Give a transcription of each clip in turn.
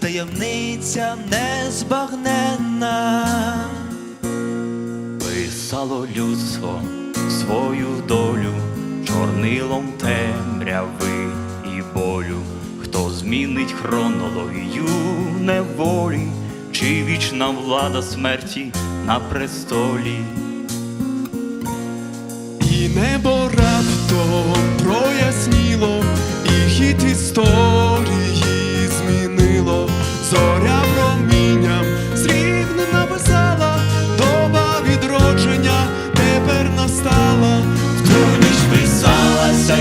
таємниця незбагненна. Писало людство свою долю чорнилом темряви і болю. Хто змінить хронологію неволі, чи вічна влада смерті на престолі? І небо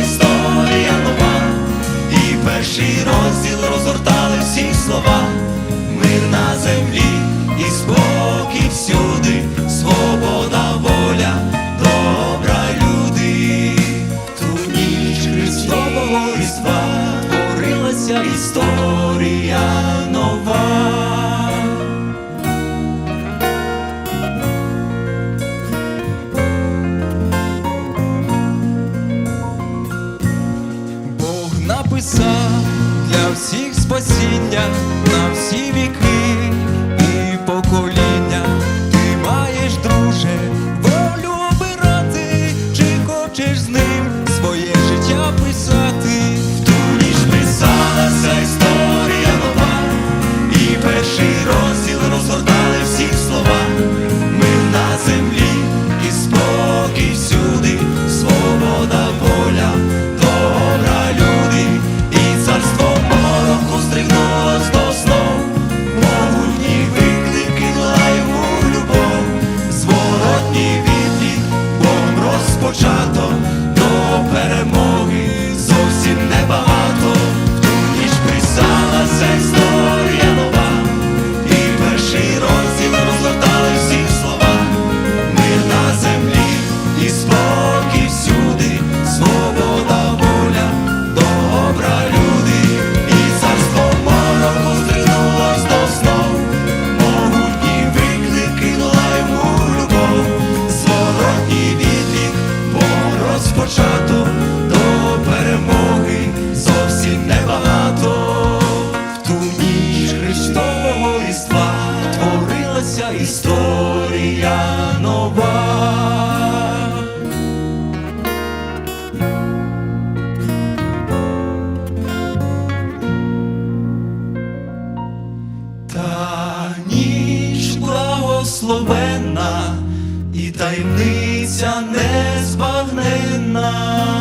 історія нова, і перший розділ розгортали всі слова. Мир на землі і спокій всюди, свобода, воля, добра люди. Ту ніч Христового Різдва творилася історія спасіння на всі віки і покоління. Різдва творилася історія нова. Та ніч благословенна і таємниця незбагненна.